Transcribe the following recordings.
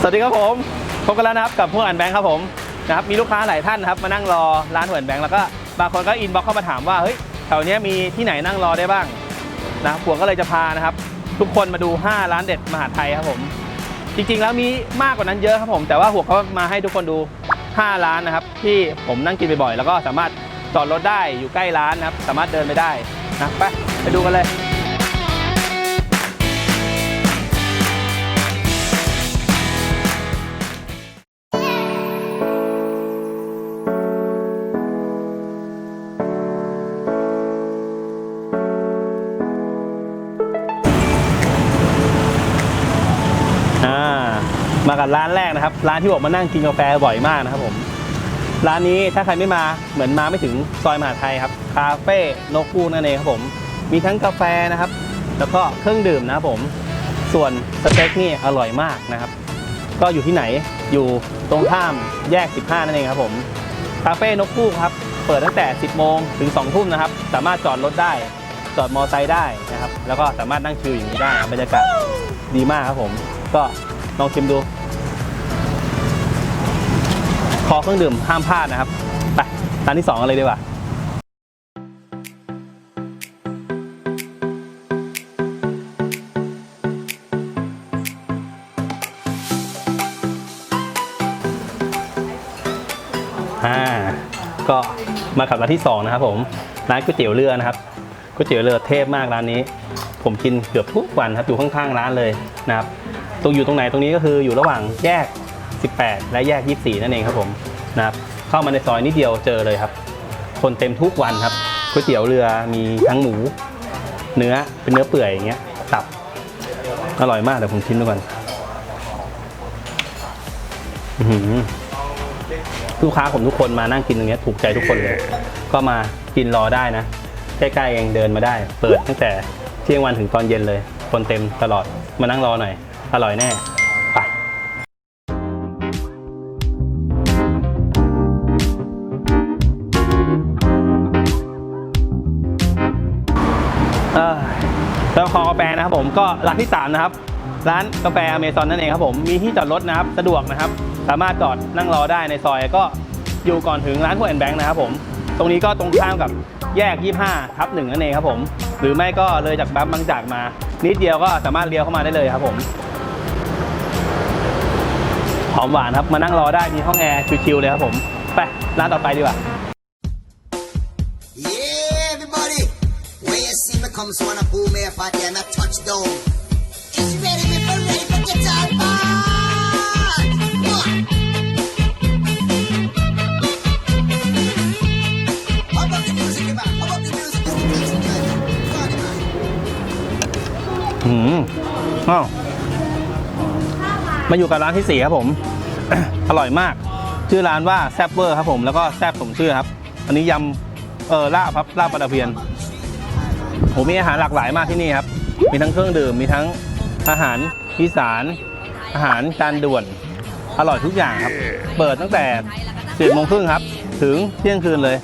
สวัสดีครับผมพบกันแล้วนะครับกับพวกอันแบงค์ครับผมนะครับมีลูกค้าหลายท่านนะครับมานั่งรอร้านหัวอันแบงค์แล้วก็บางคนก็อินบ็อกเข้ามาถามว่าเฮ้ยแถวเนี้ยมีที่ไหนนั่งรอได้บ้างนะครับผมก็เลยจะพานะครับ ทุกคนมาดู 5 ร้านเด็ดมหาไทยครับผม จริงๆแล้วมีมากกว่านั้นเยอะครับผม แต่ว่าหัวเขามาให้ทุกคนดู 5 ร้านนะครับ ที่ผมนั่งกินบ่อยๆแล้วก็สามารถจอดรถได้อยู่ใกล้ร้านนะครับ สามารถเดินไปได้นะไปไปดูกันเลย มากับร้านแรกนะครับ ร้านที่บอกมานั่งกินกาแฟบ่อยมากนะครับผมร้านนี้ถ้าใครไม่มาเหมือนมาไม่ถึงซอยมหาไทยครับคาเฟ่นกคูนั่นเองครับผมมีทั้งกาแฟนะครับ แล้วก็เครื่องดื่มนะครับผมส่วนสเต็กนี่อร่อยมากนะครับ ก็อยู่ที่ไหนอยู่ตรงข้ามแยก 15 นั่นเองครับผมคาเฟ่นกคูครับเปิดตั้งแต่ 10 โมงถึง 2 ทุ่มนะครับ สามารถจอดรถได้จอดมอไซค์ได้นะครับ แล้วก็สามารถนั่งชิลอย่างนี้ได้บรรยากาศดีมากครับผม ก็ ลองชิมดูขอเครื่องดื่มห้ามพลาดนะครับ ไปร้านที่2กันเลยดีกว่าอ่าก็มากับร้านที่ 2 นะครับผมร้านก๋วยเตี๋ยวเรือนะครับก๋วยเตี๋ยวเรือเทพมากร้านนี้ ผมกินเกือบทุกวันครับอยู่ข้างๆร้านเลยนะครับ ตรงอยู่ตรงไหนตรงนี้ก็คืออยู่ระหว่างแยก 18 และแยก 24 นั่นเองครับผมนะครับเข้ามาในซอยนิดเดียวเจอเลยครับ คนเต็มทุกวันครับก๋วยเตี๋ยวเรือมีทั้งหมู เนื้อเป็นเนื้อเปื่อยอย่างเงี้ยตับอร่อยมากเดี๋ยวผมชิมดูก่อนหือลูกค้าผมทุกคนมานั่งกินตรงเนี้ยถูกใจทุกคนเลย ก็มากินรอได้นะใกล้ๆเองเดินมาได้ เปิดตั้งแต่เที่ยงวันถึงตอนเย็นเลย คนเต็มตลอดมานั่งรอหน่อย อร่อยแน่ไปแล้วคอกาแฟนะครับผมก็ร้านที่ 3 นะครับ ร้านกาแฟอเมซอนนั่นเองครับผมมีที่จอดรถนะครับสะดวกนะครับ สามารถจอดนั่งรอได้ในซอยก็อยู่ก่อนถึงร้านหัวแอนแบงค์นะครับผมตรงนี้ก็ตรงข้ามกับแยก 25 ทับหนึ่งนั่นเองครับผม หรือไม่ก็เลยจากปั๊มบางจากมา นิดเดียวก็สามารถเลี้ยวเข้ามาได้เลยครับผม อมหวานครับ มานั่งรอได้มีห้องแอร์ชิวๆเลยครับผม ไป ร้านต่อไปดีกว่า Yeah, everybody. When you see me come, so wanna boom me if I damn a touchdown. Is you ready, me for ready for get out, man? How about the music, man? How about the music? It's the music, man. Party, man. อืมอ้าว มาอยู่กับร้านที่สี่ครับผม อร่อยมาก ชื่อร้านว่าแซบเวอร์ครับผม แล้วก็แซบสมชื่อครับ อันนี้ยำเออลาบครับลาบปลาตะเพียนโหมีอาหารหลากหลายมากที่นี่ครับ มีทั้งเครื่องดื่ม มีทั้งอาหารอีสานอาหารจานด่วน อร่อยทุกอย่างครับ เปิดตั้งแต่สิบโมงครึ่งครับ ถึงเที่ยงคืนเลย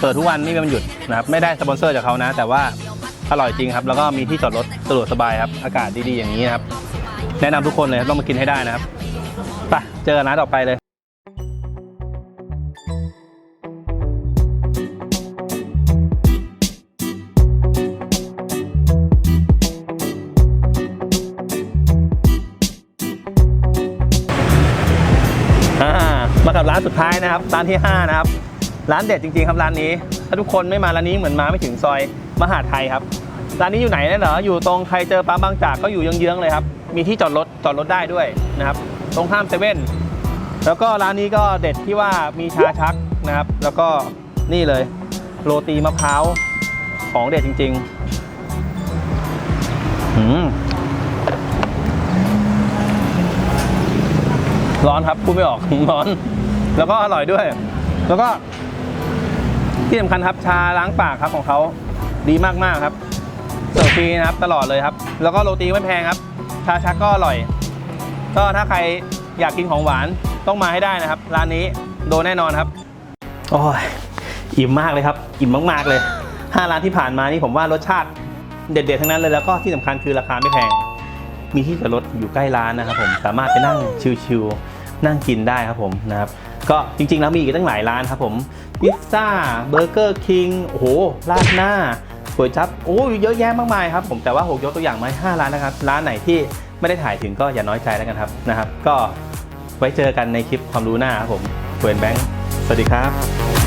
เปิดทุกวันไม่มีวันหยุดนะครับ ไม่ได้สปอนเซอร์จากเขานะ แต่ว่าอร่อยจริงครับ แล้วก็มีที่จอดรถสะดวกสบายครับ อากาศดีๆอย่างนี้นะครับ แนะนำทุกคนเลยต้องมากินให้ได้นะครับไปเจอร้านต่อไปเลยมากับร้านสุดท้ายนะครับร้านที่ 5 นะครับ ร้านเด็ดจริงๆครับร้านนี้ ถ้าทุกคนไม่มาร้านนี้เหมือนมาไม่ถึงซอยมหาไทยครับ ร้านนี้อยู่ไหนเนี่ยเหรออยู่ตรงใครเจอปั๊มบางจากก็อยู่เยื้องๆเลยครับ มีที่จอดรถจอดรถได้ด้วยนะครับ ตรงข้ามเซเว่นแล้วก็ร้านนี้ก็เด็ดที่ว่ามีชาชักนะครับ แล้วก็นี่เลย โรตีมะพร้าวของเด็ดจริงๆอืมร้อนครับพูดไม่ออกร้อน แล้วก็อร่อยด้วย แล้วก็ ที่สำคัญครับชาล้างปากครับของเขาดีมากๆครับเสิร์ฟฟรีนะครับตลอดเลยครับ แล้วก็โรตีไม่แพงครับาชักก็อร่อย ก็ถ้าใครอยากกินของหวานต้องมาให้ได้นะครับ ร้านนี้โดนแน่นอนครับโอ้ยอิ่มมากเลยครับ อิ่มมากๆเลยห้าร้านที่ผ่านมานี่ผมว่ารสชาติเด็ดๆทั้งนั้นเลยแล้วก็ที่สำคัญคือราคาไม่แพง มีที่จอดรถอยู่ใกล้ร้านนะครับผมสามารถไปนั่งชิลๆนั่งกินได้ครับผมนะครับก็จริงๆแล้วมีอีกตั้งหลายร้านครับผมพิซซ่าเบอร์เกอร์คิงโอ้โหราดหน้า ก๋วยจับโอ้เยอะแยะมากมายครับผมแต่ว่าหกยกตัวอย่างมาห้ห้าร้านนะครับ ร้านไหนที่ไม่ได้ถ่ายถึงก็อย่าน้อยใจแล้วกันครับนะครับ ก็ไว้เจอกันในคลิปความรู้หน้าครับผมเวนแบงค์สวัสดีครับ